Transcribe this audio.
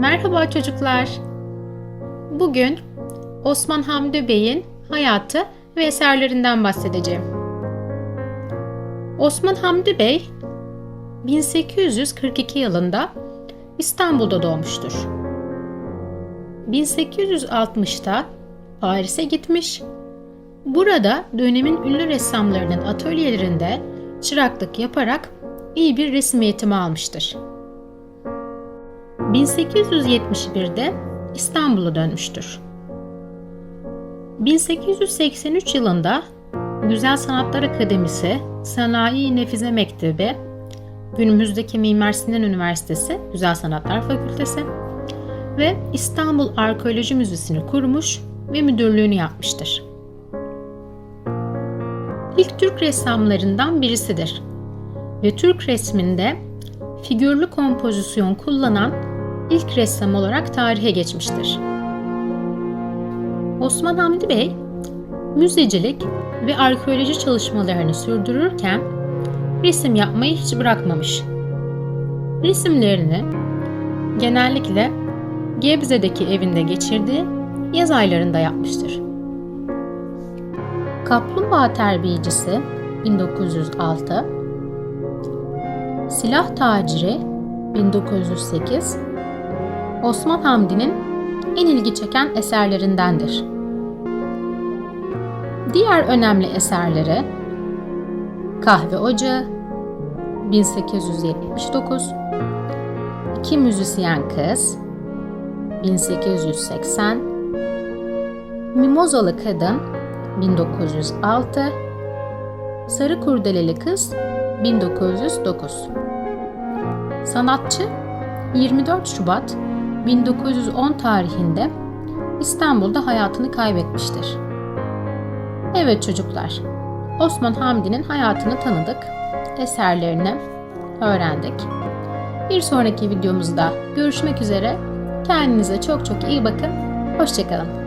Merhaba çocuklar. Bugün Osman Hamdi Bey'in hayatı ve eserlerinden bahsedeceğim. Osman Hamdi Bey 1842 yılında İstanbul'da doğmuştur. 1860'ta Paris'e gitmiş. Burada dönemin ünlü ressamlarının atölyelerinde çıraklık yaparak iyi bir resim eğitimi almıştır. 1871'de İstanbul'a dönmüştür. 1883 yılında Güzel Sanatlar Akademisi Sanayi Nefize Mektebi, günümüzdeki Mimar Sinan Üniversitesi Güzel Sanatlar Fakültesi ve İstanbul Arkeoloji Müzesi'ni kurmuş ve müdürlüğünü yapmıştır. İlk Türk ressamlarından birisidir ve Türk resminde figürlü kompozisyon kullanan ilk ressam olarak tarihe geçmiştir. Osman Hamdi Bey, müzecilik ve arkeoloji çalışmalarını sürdürürken resim yapmayı hiç bırakmamış. Resimlerini genellikle Gebze'deki evinde geçirdiği yaz aylarında yapmıştır. Kaplumbağa Terbiyecisi 1906 Silah Taciri 1908 Osman Hamdi'nin en ilgi çeken eserlerindendir. Diğer önemli eserleri Kahve Ocağı 1879 İki Müzisyen Kız 1880 Mimozalı Kadın 1906 Sarı Kurdeleli Kız 1909 Sanatçı 24 Şubat 1910 tarihinde İstanbul'da hayatını kaybetmiştir. Evet çocuklar, Osman Hamdi'nin hayatını tanıdık, eserlerini öğrendik. Bir sonraki videomuzda görüşmek üzere. Kendinize çok çok iyi bakın. Hoşçakalın.